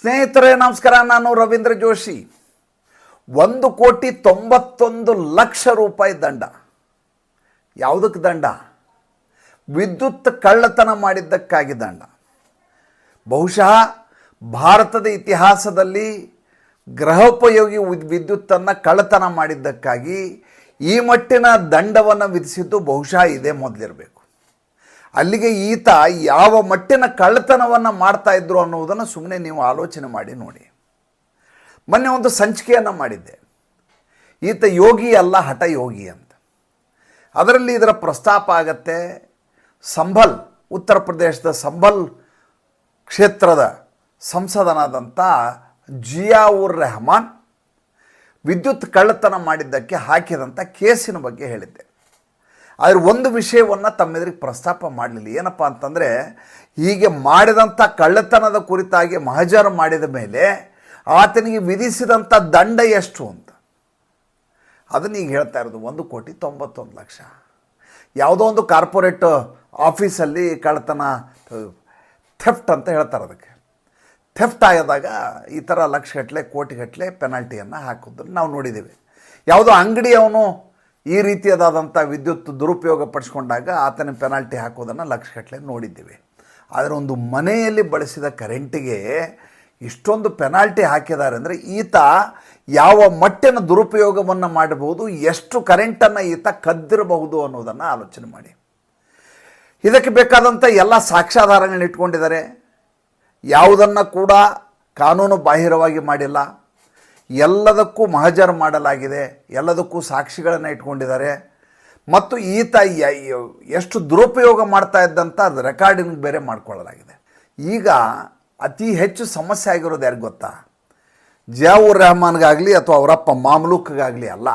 ಸ್ನೇಹಿತರೇ, ನಮಸ್ಕಾರ. ನಾನು ರವೀಂದ್ರ ಜೋಶಿ. ಒಂದು ಕೋಟಿ ತೊಂಬತ್ತೊಂದು ಲಕ್ಷ ರೂಪಾಯಿ ದಂಡ. ಯಾವುದಕ್ಕೆ ದಂಡ? ವಿದ್ಯುತ್ ಕಳ್ಳತನ ಮಾಡಿದ್ದಕ್ಕಾಗಿ ದಂಡ. ಬಹುಶಃ ಭಾರತದ ಇತಿಹಾಸದಲ್ಲಿ ಗೃಹೋಪಯೋಗಿ ವಿದ್- ವಿದ್ಯುತ್ತನ್ನು ಕಳ್ಳತನ ಮಾಡಿದ್ದಕ್ಕಾಗಿ ಈ ಮಟ್ಟಿನ ದಂಡವನ್ನು ವಿಧಿಸಿದ್ದು ಬಹುಶಃ ಇದೇ ಮೊದಲಿರಬೇಕು. ಅಲ್ಲಿಗೆ ಈತ ಯಾವ ಮಟ್ಟಿನ ಕಳ್ಳತನವನ್ನು ಮಾಡ್ತಾ ಇದ್ರು ಅನ್ನೋದನ್ನು ಸುಮ್ಮನೆ ನೀವು ಆಲೋಚನೆ ಮಾಡಿ ನೋಡಿ. ಮೊನ್ನೆ ಒಂದು ಸಂಚಿಕೆಯನ್ನು ಮಾಡಿದ್ದೆ. ಈತ ಯೋಗಿ ಅಲ್ಲ, ಹಠ ಯೋಗಿ ಅಂತ. ಅದರಲ್ಲಿ ಇದರ ಪ್ರಸ್ತಾಪ ಆಗತ್ತೆ, ಸಂಭಲ್, ಉತ್ತರ ಪ್ರದೇಶದ ಸಂಭಲ್ ಕ್ಷೇತ್ರದ ಸಂಸದನಾದಂಥ ಜಿಯಾವುರ್ ರೆಹಮಾನ್ ವಿದ್ಯುತ್ ಕಳ್ಳತನ ಮಾಡಿದ್ದಕ್ಕೆ ಹಾಕಿದಂಥ ಕೇಸಿನ ಬಗ್ಗೆ ಹೇಳಿದ್ದೆ. ಆದರೆ ಒಂದು ವಿಷಯವನ್ನು ತಮ್ಮೆದುರಿಗೆ ಪ್ರಸ್ತಾಪ ಮಾಡಲಿಲ್ಲ. ಏನಪ್ಪ ಅಂತಂದರೆ, ಹೀಗೆ ಮಾಡಿದಂಥ ಕಳ್ಳತನದ ಕುರಿತಾಗಿ ಮಹಜರು ಮಾಡಿದ ಮೇಲೆ ಆತನಿಗೆ ವಿಧಿಸಿದಂಥ ದಂಡ ಎಷ್ಟು ಅಂತ. ಅದನ್ನ ಈಗ ಹೇಳ್ತಾ ಇರೋದು, ಒಂದು ಕೋಟಿ ತೊಂಬತ್ತೊಂದು ಲಕ್ಷ. ಯಾವುದೋ ಒಂದು ಕಾರ್ಪೊರೇಟ್ ಆಫೀಸಲ್ಲಿ ಕಳ್ಳತನ, ಥೆಫ್ಟ್ ಅಂತ ಹೇಳ್ತಾರೆ ಅದಕ್ಕೆ. ಥೆಫ್ಟ್ ಆದಾಗ ಈ ಥರ ಲಕ್ಷಗಟ್ಟಲೆ, ಕೋಟಿಗಟ್ಟಲೆ ಪೆನಾಲ್ಟಿಯನ್ನು ಹಾಕೋದನ್ನು ನಾವು ನೋಡಿದ್ದೀವಿ. ಯಾವುದೋ ಅಂಗಡಿಯವನು ಈ ರೀತಿಯಾದಂಥ ವಿದ್ಯುತ್ ದುರುಪಯೋಗ ಪಡಿಸ್ಕೊಂಡಾಗ ಆತನ ಪೆನಾಲ್ಟಿ ಹಾಕೋದನ್ನು ಲಕ್ಷಗಟ್ಟಲೆ ನೋಡಿದ್ದೀವಿ. ಆದರೆ ಒಂದು ಮನೆಯಲ್ಲಿ ಬಳಸಿದ ಕರೆಂಟಿಗೆ ಇಷ್ಟೊಂದು ಪೆನಾಲ್ಟಿ ಹಾಕಿದ್ದಾರೆ ಅಂದರೆ ಈತ ಯಾವ ಮಟ್ಟಿನ ದುರುಪಯೋಗವನ್ನು ಮಾಡಬಹುದು, ಎಷ್ಟು ಕರೆಂಟನ್ನು ಈತ ಕದ್ದಿರಬಹುದು ಅನ್ನೋದನ್ನು ಆಲೋಚನೆ ಮಾಡಿ. ಇದಕ್ಕೆ ಬೇಕಾದಂಥ ಎಲ್ಲ ಸಾಕ್ಷ್ಯಾಧಾರಗಳನ್ನ ಇಟ್ಕೊಂಡಿದ್ದಾರೆ. ಯಾವುದನ್ನು ಕೂಡ ಕಾನೂನು ಬಾಹಿರವಾಗಿ ಮಾಡಿಲ್ಲ. ಎಲ್ಲದಕ್ಕೂ ಮಹಜರ್ ಮಾಡಲಾಗಿದೆ, ಎಲ್ಲದಕ್ಕೂ ಸಾಕ್ಷಿಗಳನ್ನು ಇಟ್ಕೊಂಡಿದ್ದಾರೆ. ಮತ್ತು ಈತ ಎಷ್ಟು ದುರುಪಯೋಗ ಮಾಡ್ತಾ ಇದ್ದಂಥ ಅದು ರೆಕಾರ್ಡಿಂಗ್ ಬೇರೆ ಮಾಡ್ಕೊಳ್ಳಲಾಗಿದೆ. ಈಗ ಅತಿ ಹೆಚ್ಚು ಸಮಸ್ಯೆ ಆಗಿರೋದು ಯಾರಿಗೆ ಗೊತ್ತಾ? ಜಿಯಾವುರ್ ರೆಹಮಾನ್ಗಾಗಲಿ ಅಥವಾ ಅವರಪ್ಪ ಮಾಮ್ಲೂಕ್ಗಾಗಲಿ ಅಲ್ಲ.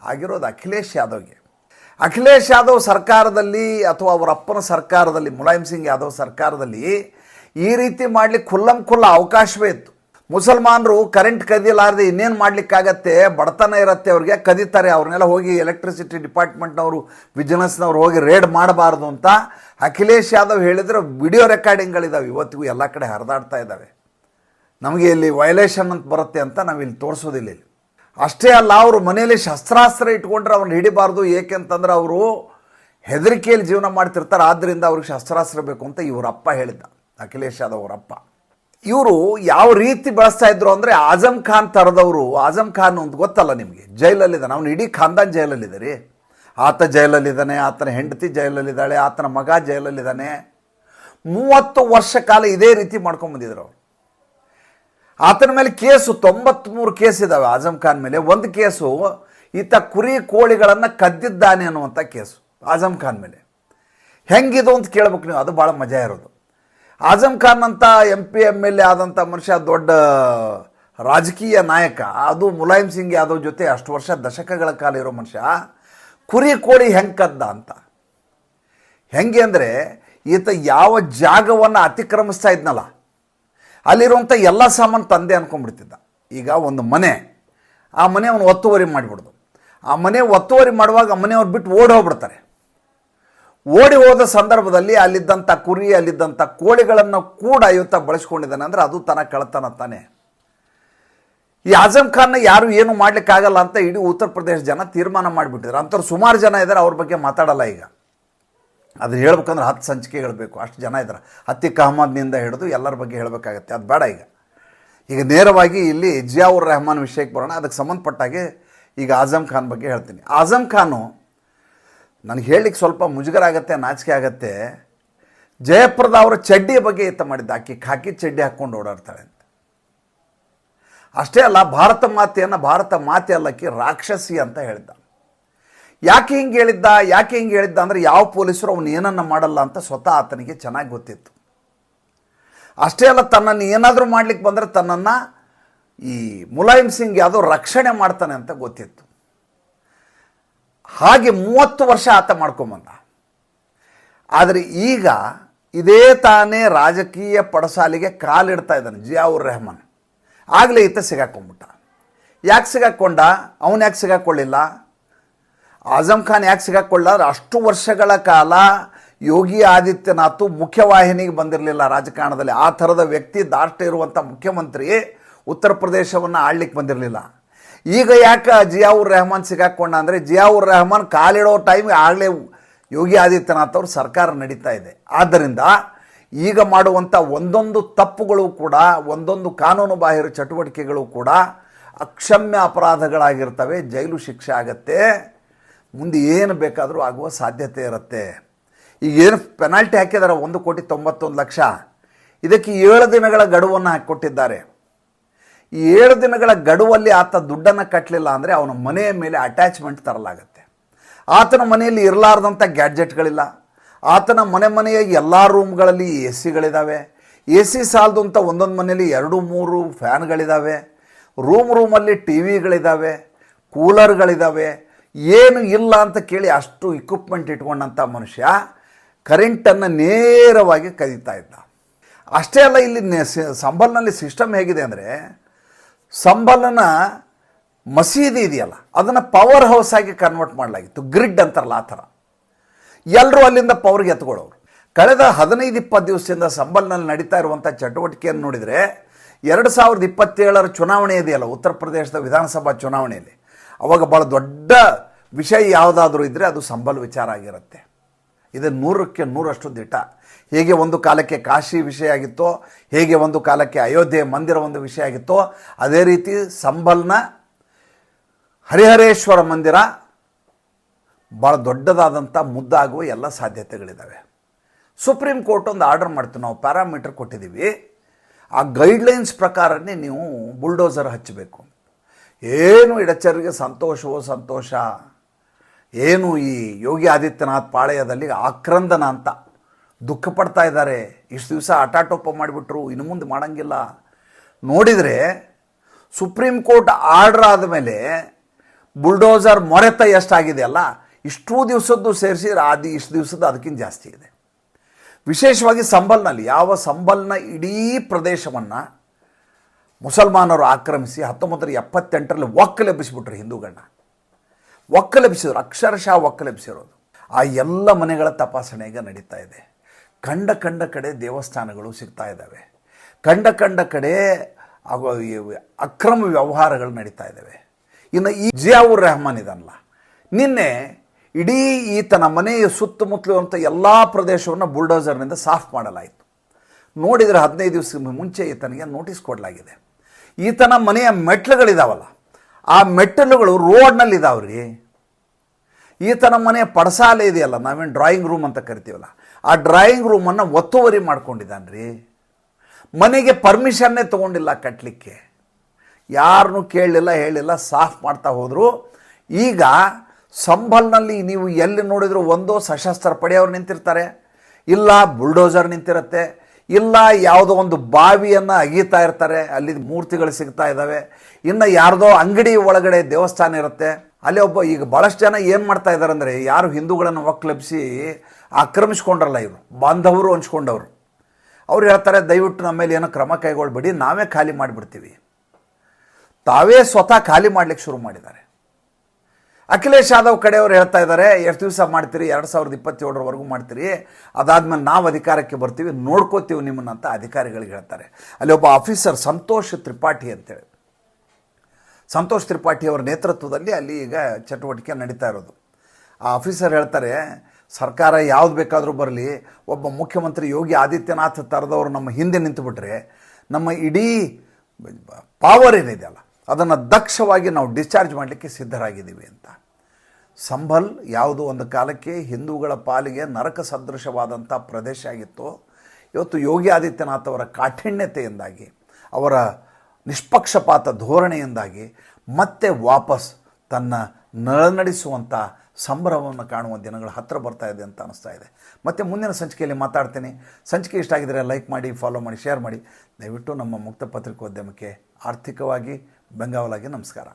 ಆಗಿರೋದು ಅಖಿಲೇಶ್ ಯಾದವ್ಗೆ. ಅಖಿಲೇಶ್ ಯಾದವ್ ಸರ್ಕಾರದಲ್ಲಿ ಅಥವಾ ಅವರಪ್ಪನ ಸರ್ಕಾರದಲ್ಲಿ, ಮುಲಾಯಂ ಸಿಂಗ್ ಯಾದವ್ ಸರ್ಕಾರದಲ್ಲಿ ಈ ರೀತಿ ಮಾಡಲಿಕ್ಕೆ ಖುಲ್ಲಂ ಖುಲ್ಲ ಅವಕಾಶವೇ ಇತ್ತು. ಮುಸಲ್ಮಾನರು ಕರೆಂಟ್ ಕದಿಲಾರದೆ ಇನ್ನೇನು ಮಾಡಲಿಕ್ಕಾಗತ್ತೆ? ಬಡತನ ಇರತ್ತೆ ಅವ್ರಿಗೆ, ಕದೀತಾರೆ. ಅವ್ರನ್ನೆಲ್ಲ ಹೋಗಿ ಎಲೆಕ್ಟ್ರಿಸಿಟಿ ಡಿಪಾರ್ಟ್ಮೆಂಟ್ನವರು ವಿಜಿಲೆನ್ಸ್ನವ್ರು ಹೋಗಿ ರೇಡ್ ಮಾಡಬಾರ್ದು ಅಂತ ಅಖಿಲೇಶ್ ಯಾದವ್ ಹೇಳಿದ್ರೆ. ವಿಡಿಯೋ ರೆಕಾರ್ಡಿಂಗ್ಗಳಿದ್ದಾವೆ ಇವತ್ತಿಗೂ ಎಲ್ಲ ಕಡೆ ಹರಿದಾಡ್ತಾ ಇದ್ದಾವೆ ನಮಗೆ ಇಲ್ಲಿ ವಯಲೇಷನ್ ಅಂತ ಬರುತ್ತೆ ಅಂತ ನಾವು ಇಲ್ಲಿ ತೋರಿಸೋದಿಲ್ಲ ಇಲ್ಲಿ. ಅಷ್ಟೇ ಅಲ್ಲ, ಅವರು ಮನೆಯಲ್ಲಿ ಶಸ್ತ್ರಾಸ್ತ್ರ ಇಟ್ಕೊಂಡ್ರೆ ಅವ್ರನ್ನ ಹಿಡಿಬಾರ್ದು. ಏಕೆಂತಂದ್ರೆ ಅವರು ಹೆದರಿಕೆಯಲ್ಲಿ ಜೀವನ ಮಾಡ್ತಿರ್ತಾರೆ. ಆದ್ದರಿಂದ ಅವ್ರಿಗೆ ಶಸ್ತ್ರಾಸ್ತ್ರ ಬೇಕು ಅಂತ ಇವರಪ್ಪ ಹೇಳಿದ್ದ. ಅಖಿಲೇಶ್ ಯಾದವ್ ಅವರಪ್ಪ. ಇವರು ಯಾವ ರೀತಿ ಬಳಸ್ತಾ ಇದ್ರು ಅಂದರೆ ಆಜಮ್ ಖಾನ್ ಥರದವರು ಆಜಮ್ ಖಾನ್ ಅಂತ ಗೊತ್ತಲ್ಲ ನಿಮಗೆ? ಜೈಲಲ್ಲಿದ್ದಾನೆ. ಅವನು ಇಡೀ ಖಾನ್ದಾನ್ ಜೈಲಲ್ಲಿದೆ ಆತ ಜೈಲಲ್ಲಿದ್ದಾನೆ, ಆತನ ಹೆಂಡತಿ ಜೈಲಲ್ಲಿದ್ದಾಳೆ, ಆತನ ಮಗ ಜೈಲಲ್ಲಿದ್ದಾನೆ. ಮೂವತ್ತು ವರ್ಷ ಕಾಲ ಇದೇ ರೀತಿ ಮಾಡ್ಕೊಂಬಂದಿದ್ರು ಅವರು. ಆತನ ಮೇಲೆ ಕೇಸು, ತೊಂಬತ್ಮೂರು ಕೇಸ್ ಇದ್ದಾವೆ ಆಜಮ್ ಖಾನ್ ಮೇಲೆ. ಒಂದು ಕೇಸು, ಈತ ಕುರಿ ಕೋಳಿಗಳನ್ನು ಕದ್ದಿದ್ದಾನೆ ಅನ್ನುವಂಥ ಕೇಸು ಆಜಮ್ ಖಾನ್ ಮೇಲೆ. ಹೆಂಗಿದು ಅಂತ ಕೇಳ್ಬೇಕು ನೀವು? ಅದು ಭಾಳ ಮಜಾ ಇರೋದು. ಆಜಮ್ ಖಾನ್ ಅಂತ M P M L A ಆದಂಥ ಮನುಷ್ಯ ದೊಡ್ಡ ರಾಜಕೀಯ ನಾಯಕ. ಅದು ಮುಲಾಯಂ ಸಿಂಗ್ ಯಾದವ್ ಜೊತೆ ಅಷ್ಟು ವರ್ಷ ದಶಕಗಳ ಕಾಲ ಇರೋ ಮನುಷ್ಯ. ಕುರಿ ಕೋಳಿ ಹೆಂಗೆ ಕದ್ದ ಅಂತ. ಹೆಂಗೆ ಅಂದರೆ ಈತ ಯಾವ ಜಾಗವನ್ನು ಅತಿಕ್ರಮಿಸ್ತಾ ಇದ್ನಲ್ಲ ಅಲ್ಲಿರುವಂಥ ಎಲ್ಲ ಸಾಮಾನು ತಂದೆ ಅನ್ಕೊಂಡ್ಬಿಡ್ತಿದ್ದ. ಈಗ ಒಂದು ಮನೆ, ಆ ಮನೆ ಅವನು ಒತ್ತುವರಿ ಮಾಡಿಬಿಡ್ದು. ಆ ಮನೆ ಒತ್ತುವರಿ ಮಾಡುವಾಗ ಆ ಮನೆಯವ್ರು ಬಿಟ್ಟು ಓಡಿ ಹೋಗ್ಬಿಡ್ತಾರೆ. ಓಡಿ ಹೋದ ಸಂದರ್ಭದಲ್ಲಿ ಅಲ್ಲಿದ್ದಂಥ ಕುರಿ ಅಲ್ಲಿದ್ದಂಥ ಕೋಳಿಗಳನ್ನು ಕೂಡ ಇವತ್ತ ಬಳಸ್ಕೊಂಡಿದ್ದಾನೆ. ಅಂದರೆ ಅದು ತನ್ನ ಕಳತನ ತಾನೆ. ಈ ಆಜಮ್ ಖಾನ್ನ ಯಾರು ಏನು ಮಾಡಲಿಕ್ಕಾಗಲ್ಲ ಅಂತ ಇಡೀ ಉತ್ತರ ಪ್ರದೇಶ ಜನ ತೀರ್ಮಾನ ಮಾಡಿಬಿಟ್ಟಿದ್ರು. ಅಂಥವ್ರು ಸುಮಾರು ಜನ ಇದ್ದಾರೆ, ಅವ್ರ ಬಗ್ಗೆ ಮಾತಾಡಲ್ಲ ಈಗ. ಅದು ಹೇಳ್ಬೇಕಂದ್ರೆ ಹತ್ತು ಸಂಚಿಕೆಗಳು ಬೇಕು ಅಷ್ಟು ಜನ ಇದ್ದಾರೆ. ಹತ್ತಿಕ್ ಅಹಮದ್ನಿಂದ ಹಿಡಿದು ಎಲ್ಲರ ಬಗ್ಗೆ ಹೇಳಬೇಕಾಗತ್ತೆ, ಅದು ಬೇಡ ಈಗ. ಈಗ ನೇರವಾಗಿ ಇಲ್ಲಿ ಜಿಯಾವುರ್ ರೆಹಮಾನ್ ವಿಷಯಕ್ಕೆ ಬರೋಣ, ಅದಕ್ಕೆ ಸಂಬಂಧಪಟ್ಟಾಗೆ ಈಗ ಆಜಮ್ ಖಾನ್ ಬಗ್ಗೆ ಹೇಳ್ತೀನಿ. ಆಜಮ್ ಖಾನು ನನಗೆ ಹೇಳಲಿಕ್ಕೆ ಸ್ವಲ್ಪ ಮುಜುಗರ ಆಗತ್ತೆ ನಾಚಿಕೆ ಆಗತ್ತೆ. ಜಯಪ್ರದ ಅವರ ಚಡ್ಡಿಯ ಬಗ್ಗೆ ಈತ ಮಾಡಿದ್ದ. ಆಕೆ ಖಾಕಿ ಚಡ್ಡಿ ಹಾಕ್ಕೊಂಡು ಓಡಾಡ್ತಾಳೆ ಅಂತ. ಅಷ್ಟೇ ಅಲ್ಲ, ಭಾರತ ಮಾತೆಯನ್ನು ಭಾರತ ಮಾತೆ ಅಲ್ಲಕ್ಕೆ ರಾಕ್ಷಸಿ ಅಂತ ಹೇಳಿದ್ದ. ಯಾಕೆ ಹಿಂಗೆ ಹೇಳಿದ್ದ? ಯಾಕೆ ಹಿಂಗೆ ಹೇಳಿದ್ದ ಅಂದರೆ ಯಾವ ಪೊಲೀಸರು ಅವನು ಏನನ್ನು ಮಾಡಲ್ಲ ಅಂತ ಸ್ವತಃ ಆತನಿಗೆ ಚೆನ್ನಾಗಿ ಗೊತ್ತಿತ್ತು. ಅಷ್ಟೇ ಅಲ್ಲ, ತನ್ನನ್ನು ಏನಾದರೂ ಮಾಡ್ಲಿಕ್ಕೆ ಬಂದರೆ ತನ್ನನ್ನು ಈ ಮುಲಾಯಂ ಸಿಂಗ್ ಯಾವುದೋ ರಕ್ಷಣೆ ಮಾಡ್ತಾನೆ ಅಂತ ಗೊತ್ತಿತ್ತು. ಹಾಗೆ ಮೂವತ್ತು ವರ್ಷ ಆತ ಮಾಡ್ಕೊಂಬಂದ. ಆದರೆ ಈಗ ಇದೇ ತಾನೇ ರಾಜಕೀಯ ಪಡಸಾಲಿಗೆ ಕಾಲಿಡ್ತಾ ಇದ್ದಾನೆ ಜಿಯಾವುರ್ ರೆಹಮಾನ್. ಆಗಲೇ ಈತ ಸಿಗಾಕೊಂಡ್ಬಿಟ್ಟ. ಯಾಕೆ ಸಿಗಾಕೊಂಡ? ಅವನು ಯಾಕೆ ಸಿಗಾಕೊಳ್ಳಿಲ್ಲ? ಆಜಮ್ ಖಾನ್ ಯಾಕೆ ಸಿಗಾಕೊಳ್ಳ ಅಷ್ಟು ವರ್ಷಗಳ ಕಾಲ ಯೋಗಿ ಆದಿತ್ಯನಾಥ್ ಮುಖ್ಯವಾಹಿನಿಗೆ ಬಂದಿರಲಿಲ್ಲ ರಾಜಕಾರಣದಲ್ಲಿ. ಆ ಥರದ ವ್ಯಕ್ತಿ ದಾಷ್ಟ ಇರುವಂಥ ಮುಖ್ಯಮಂತ್ರಿ ಉತ್ತರ ಪ್ರದೇಶವನ್ನು ಆಳ್ಲಿಕ್ಕೆ ಬಂದಿರಲಿಲ್ಲ. ಈಗ ಯಾಕೆ ಜಿಯಾವುರ್ ರೆಹಮಾನ್ ಸಿಗಾಕೊಂಡ ಅಂದರೆ ಜಿಯಾವುರ್ ರೆಹಮಾನ್ ಕಾಲಿಡೋ ಟೈಮ್ ಆಗಲೇ ಯೋಗಿ ಆದಿತ್ಯನಾಥ್ ಅವರು ಸರ್ಕಾರ ನಡೀತಾ ಇದೆ. ಆದ್ದರಿಂದ ಈಗ ಮಾಡುವಂಥ ಒಂದೊಂದು ತಪ್ಪುಗಳು ಕೂಡ, ಒಂದೊಂದು ಕಾನೂನು ಬಾಹಿರ ಚಟುವಟಿಕೆಗಳು ಕೂಡ ಅಕ್ಷಮ್ಯ ಅಪರಾಧಗಳಾಗಿರ್ತವೆ, ಜೈಲು ಶಿಕ್ಷೆ ಆಗತ್ತೆ, ಮುಂದೆ ಏನು ಬೇಕಾದರೂ ಆಗುವ ಸಾಧ್ಯತೆ ಇರುತ್ತೆ. ಈಗ ಏನು ಪೆನಾಲ್ಟಿ ಹಾಕಿದ್ದಾರೆ ಒಂದು ಕೋಟಿ ತೊಂಬತ್ತೊಂದು ಲಕ್ಷ. ಇದಕ್ಕೆ ಏಳು ದಿನಗಳ ಗಡುವನ್ನು ಹಾಕಿಕೊಟ್ಟಿದ್ದಾರೆ. ಈ ಏಳು ದಿನಗಳ ಗಡುವಲ್ಲಿ ಆತ ದುಡ್ಡನ್ನು ಕಟ್ಟಲಿಲ್ಲ ಅಂದರೆ ಅವನ ಮನೆಯ ಮೇಲೆ ಅಟ್ಯಾಚ್ಮೆಂಟ್ ತರಲಾಗತ್ತೆ. ಆತನ ಮನೆಯಲ್ಲಿ ಇರಲಾರ್ದಂಥ ಗ್ಯಾಡ್ಜೆಟ್ಗಳಿಲ್ಲ. ಆತನ ಮನೆ ಮನೆಯ ಎಲ್ಲ ರೂಮ್ಗಳಲ್ಲಿ ಎ ಸಿಗಳಿದ್ದಾವೆ ಎ ಸಿ ಸಾಲದು ಅಂತ ಒಂದೊಂದು ಮನೆಯಲ್ಲಿ ಎರಡು, ಮೂರು ಫ್ಯಾನ್ಗಳಿದ್ದಾವೆ ರೂಮ್ ರೂಮಲ್ಲಿ ಟಿ ವಿಗಳಿದ್ದಾವೆ ಕೂಲರ್ಗಳಿದ್ದಾವೆ ಏನು ಇಲ್ಲ ಅಂತ ಕೇಳಿ ಅಷ್ಟು ಇಕ್ವಿಪ್ಮೆಂಟ್ ಇಟ್ಕೊಂಡಂಥ ಮನುಷ್ಯ ಕರೆಂಟನ್ನು ನೇರವಾಗಿ ಕದೀತಾ ಇದ್ದ. ಅಷ್ಟೇ ಅಲ್ಲ, ಇಲ್ಲಿ ಸಂಬಲ್ನಲ್ಲಿ ಸಿಸ್ಟಮ್ ಹೇಗಿದೆ ಅಂದರೆ ಸಂಬಲನ ಮಸೀದಿ ಇದೆಯಲ್ಲ, ಅದನ್ನು ಪವರ್ ಹೌಸ್ ಆಗಿ ಕನ್ವರ್ಟ್ ಮಾಡಲಾಗಿತ್ತು. ಗ್ರಿಡ್ ಅಂತಾರಲ್ಲ ಆ ಥರ. ಎಲ್ಲರೂ ಅಲ್ಲಿಂದ ಪವರ್ಗೆ ಎತ್ಕೊಳ್ಳೋರು. ಕಳೆದ ಹದಿನೈದು ಇಪ್ಪತ್ತು ದಿವಸದಿಂದ ಸಂಬಲ್ನಲ್ಲಿ ನಡೀತಾ ಇರುವಂಥ ಚಟುವಟಿಕೆಯನ್ನು ನೋಡಿದರೆ, ಎರಡು ಸಾವಿರದ ಇಪ್ಪತ್ತೇಳರ ಚುನಾವಣೆ ಇದೆಯಲ್ಲ, ಉತ್ತರ ಪ್ರದೇಶದ ವಿಧಾನಸಭಾ ಚುನಾವಣೆಯಲ್ಲಿ. ಅವಾಗ ಭಾಳ ದೊಡ್ಡ ವಿಷಯ ಯಾವುದಾದ್ರೂ ಇದ್ದರೆ ಅದು ಸಂಬಲ್ ವಿಚಾರ ಆಗಿರುತ್ತೆ. ಇದು ನೂರಕ್ಕೆ ನೂರಷ್ಟು ದಿಟ. ಹೇಗೆ ಒಂದು ಕಾಲಕ್ಕೆ ಕಾಶಿ ವಿಷಯ ಆಗಿತ್ತೋ, ಹೇಗೆ ಒಂದು ಕಾಲಕ್ಕೆ ಅಯೋಧ್ಯೆ ಮಂದಿರ ಒಂದು ವಿಷಯ ಆಗಿತ್ತೋ, ಅದೇ ರೀತಿ ಸಂಬಲ್ನ ಹರಿಹರೇಶ್ವರ ಮಂದಿರ ಭಾಳ ದೊಡ್ಡದಾದಂಥ ಮುದ್ದಾಗುವ ಎಲ್ಲ ಸಾಧ್ಯತೆಗಳಿದ್ದಾವೆ ಸುಪ್ರೀಂ ಕೋರ್ಟ್ ಒಂದು ಆರ್ಡರ್ ಮಾಡ್ತೀವಿ ನಾವು, ಪ್ಯಾರಾಮೀಟರ್ ಕೊಟ್ಟಿದ್ದೀವಿ. ಆ ಗೈಡ್ಲೈನ್ಸ್ ಪ್ರಕಾರನೇ ನೀವು ಬುಲ್ಡೋಸರ್ ಹಚ್ಚಬೇಕು. ಏನು ಇಡಚರಿಗೆ ಸಂತೋಷವೋ ಸಂತೋಷ. ಏನು ಈ ಯೋಗಿ ಆದಿತ್ಯನಾಥ್ ಪಾಳಯದಲ್ಲಿ ಆಕ್ರಂದನ ಅಂತ ದುಃಖ ಪಡ್ತಾ ಇದ್ದಾರೆ. ಇಷ್ಟು ದಿವಸ ಅಟಾಟೋಪ ಮಾಡಿಬಿಟ್ರು, ಇನ್ನು ಮುಂದೆ ಮಾಡೋಂಗಿಲ್ಲ. ನೋಡಿದರೆ ಸುಪ್ರೀಂ ಕೋರ್ಟ್ ಆರ್ಡರ್ ಆದಮೇಲೆ ಬುಲ್ಡೋಸರ್ ಮೊರೆತ ಎಷ್ಟಾಗಿದೆಯಲ್ಲ ಇಷ್ಟು ದಿವಸದ್ದು ಸೇರಿಸಿ ಅದು ಇಷ್ಟು ದಿವಸದ್ದು ಅದಕ್ಕಿಂತ ಜಾಸ್ತಿ ಇದೆ. ವಿಶೇಷವಾಗಿ ಸಂಬಲ್ನಲ್ಲಿ, ಯಾವ ಸಂಬಲ್ನ ಇಡೀ ಪ್ರದೇಶವನ್ನು ಮುಸಲ್ಮಾನರು ಆಕ್ರಮಿಸಿ ಹತ್ತೊಂಬತ್ತರ ಎಪ್ಪತ್ತೆಂಟರಲ್ಲಿ ಒಕ್ಕಲೆಬ್ಬಿಸಿಬಿಟ್ರು ಹಿಂದೂಗಳನ್ನ ಒಕ್ಕಲೆಬ್ಬಿಸಿದ್ರು ಅಕ್ಷರಶಃ ಒಕ್ಕಲೆಬ್ಬಿಸಿರೋದು ಆ ಎಲ್ಲ ಮನೆಗಳ ತಪಾಸಣೆ ಈಗ ನಡೀತಾ ಇದೆ. ಕಂಡ ಕಂಡ ಕಡೆ ದೇವಸ್ಥಾನಗಳು ಸಿಗ್ತಾ ಇದ್ದಾವೆ. ಕಂಡ ಕಂಡ ಕಡೆ ಅಕ್ರಮ ವ್ಯವಹಾರಗಳು ನಡೀತಾ ಇದ್ದಾವೆ. ಇನ್ನು ಈ ಜಿಯಾವುರ್ ರೆಹಮಾನ್ ಇದನ್ನಲ್ಲ ನಿನ್ನೆ ಇಡೀ ಈತನ ಮನೆಯ ಸುತ್ತಮುತ್ತಲು ಅಂತ ಎಲ್ಲ ಪ್ರದೇಶವನ್ನು ಬುಲ್ಡೋಸರ್ನಿಂದ ಸಾಫ್ ಮಾಡಲಾಯಿತು. ನೋಡಿದರೆ ಹದಿನೈದು ದಿವಸ ಮುಂಚೆ ಈತನಿಗೆ ನೋಟಿಸ್ ಕೊಡಲಾಗಿದೆ. ಈತನ ಮನೆಯ ಮೆಟ್ಲುಗಳಿದಾವಲ್ಲ ಆ ಮೆಟ್ಟಲುಗಳು ರೋಡ್ನಲ್ಲಿದ್ದಾವ್ರಿ ಈತನ ಮನೆ ಪಡಸಾಲೆ ಇದೆಯಲ್ಲ, ನಾವೇನು ಡ್ರಾಯಿಂಗ್ ರೂಮ್ ಅಂತ ಕರಿತೀವಲ್ಲ, ಆ ಡ್ರಾಯಿಂಗ್ ರೂಮನ್ನು ಒತ್ತುವರಿ ಮಾಡ್ಕೊಂಡಿದ್ದಾನೆ ರೀ ಮನೆಗೆ ಪರ್ಮಿಷನ್ನೇ ತೊಗೊಂಡಿಲ್ಲ ಕಟ್ಟಲಿಕ್ಕೆ ಯಾರನ್ನೂ ಕೇಳಲಿಲ್ಲ, ಹೇಳಿಲ್ಲ, ಸಾಫ್ ಮಾಡ್ತಾ ಹೋದರು. ಈಗ ಸಂಬಲ್ನಲ್ಲಿ ನೀವು ಎಲ್ಲಿ ನೋಡಿದರೂ ಒಂದೋ ಸಶಸ್ತ್ರ ಪಡೆಯವ್ರು ನಿಂತಿರ್ತಾರೆ, ಇಲ್ಲ ಬುಲ್ಡೋಸರ್ ನಿಂತಿರುತ್ತೆ ಇಲ್ಲ, ಯಾವುದೋ ಒಂದು ಬಾವಿಯನ್ನು ಅಗೀತಾ ಇರ್ತಾರೆ ಅಲ್ಲಿ ಮೂರ್ತಿಗಳು ಸಿಗ್ತಾ ಇದ್ದಾವೆ ಇನ್ನು ಯಾರ್ದೋ ಅಂಗಡಿ ಒಳಗಡೆ ದೇವಸ್ಥಾನ ಇರುತ್ತೆ. ಅಲ್ಲಿ ಒಬ್ಬ, ಈಗ ಭಾಳಷ್ಟು ಜನ ಏನು ಮಾಡ್ತಾ ಇದ್ದಾರೆ ಅಂದರೆ, ಯಾರು ಹಿಂದೂಗಳನ್ನು ಒಕ್ಕಲೆಬ್ಸಿ ಆಕ್ರಮಿಸ್ಕೊಂಡ್ರಲ್ಲ ಇವರು, ಬಾಂಧವರು ಹಂಚ್ಕೊಂಡವರು. ಅವ್ರು ಹೇಳ್ತಾರೆ, ದಯವಿಟ್ಟು ನಮ್ಮ ಮೇಲೆ ಏನೋ ಕ್ರಮ ಕೈಗೊಳ್ಬೇಡಿ, ನಾವೇ ಖಾಲಿ ಮಾಡಿಬಿಡ್ತೀವಿ. ತಾವೇ ಸ್ವತಃ ಖಾಲಿ ಮಾಡ್ಲಿಕ್ಕೆ ಶುರು ಮಾಡಿದ್ದಾರೆ. ಅಖಿಲೇಶ್ ಯಾದವ್ ಕಡೆಯವರು ಹೇಳ್ತಾ ಇದ್ದಾರೆ, ಎಷ್ಟು ದಿವಸ ಮಾಡ್ತೀರಿ? ಎರಡು ಸಾವಿರದ ಇಪ್ಪತ್ತೇಳರವರೆಗೂ ಮಾಡ್ತೀರಿ. ಅದಾದ್ಮೇಲೆ ನಾವು ಅಧಿಕಾರಕ್ಕೆ ಬರ್ತೀವಿ, ನೋಡ್ಕೋತೀವಿ ನಿಮ್ಮನ್ನ ಅಂತ ಅಧಿಕಾರಿಗಳಿಗೆ ಹೇಳ್ತಾರೆ. ಅಲ್ಲಿ ಒಬ್ಬ ಆಫೀಸರ್ ಸಂತೋಷ್ ತ್ರಿಪಾಠಿ ಅಂತೇಳಿ. ಸಂತೋಷ್ ತ್ರಿಪಾಠಿ ಅವರ ನೇತೃತ್ವದಲ್ಲಿ ಅಲ್ಲಿ ಈಗ ಚಟುವಟಿಕೆ ನಡೀತಾ ಇರೋದು. ಆ ಆಫೀಸರ್ ಹೇಳ್ತಾರೆ, ಸರ್ಕಾರ ಯಾವ್ದು ಬೇಕಾದರೂ ಬರಲಿ. ಒಬ್ಬ ಮುಖ್ಯಮಂತ್ರಿ ಯೋಗಿ ಆದಿತ್ಯನಾಥ್ ಥರದವರು ನಮ್ಮ ಹಿಂದೆ ನಿಂತುಬಿಟ್ರೆ, ನಮ್ಮ ಇಡೀ ಪಾವರ್ ಏನಿದೆಯಲ್ಲ ಅದನ್ನು ದಕ್ಷವಾಗಿ ನಾವು ಡಿಸ್ಚಾರ್ಜ್ ಮಾಡಲಿಕ್ಕೆ ಸಿದ್ಧರಾಗಿದ್ದೀವಿ ಅಂತ. ಸಂಭಲ್ ಯಾವುದು ಒಂದು ಕಾಲಕ್ಕೆ ಹಿಂದೂಗಳ ಪಾಲಿಗೆ ನರಕ ಸದೃಶವಾದಂಥ ಪ್ರದೇಶ ಆಗಿತ್ತು. ಇವತ್ತು ಯೋಗಿ ಆದಿತ್ಯನಾಥ್ ಅವರ ಕಾಠಿಣ್ಯತೆಯಿಂದಾಗಿ, ಅವರ ನಿಷ್ಪಕ್ಷಪಾತ ಧೋರಣೆಯಿಂದಾಗಿ ಮತ್ತೆ ವಾಪಸ್ ತನ್ನ ನಳನಡಿಸುವಂಥ ಸಂಭ್ರಮವನ್ನು ಕಾಣುವ ದಿನಗಳು ಹತ್ತಿರ ಬರ್ತಾ ಇದೆ ಅಂತ ಅನಿಸ್ತಾ ಇದೆ. ಮತ್ತು ಮುಂದಿನ ಸಂಚಿಕೆಯಲ್ಲಿ ಮಾತಾಡ್ತೀನಿ. ಸಂಚಿಕೆ ಇಷ್ಟ ಆಗಿದರೆ ಲೈಕ್ ಮಾಡಿ, ಫಾಲೋ ಮಾಡಿ, ಶೇರ್ ಮಾಡಿ. ದಯವಿಟ್ಟು ನಮ್ಮ ಮುಕ್ತ ಪತ್ರಿಕೋದ್ಯಮಕ್ಕೆ ಆರ್ಥಿಕವಾಗಿ ಬೆಂಗಾವಲಾಗಿ ನಮಸ್ಕಾರ.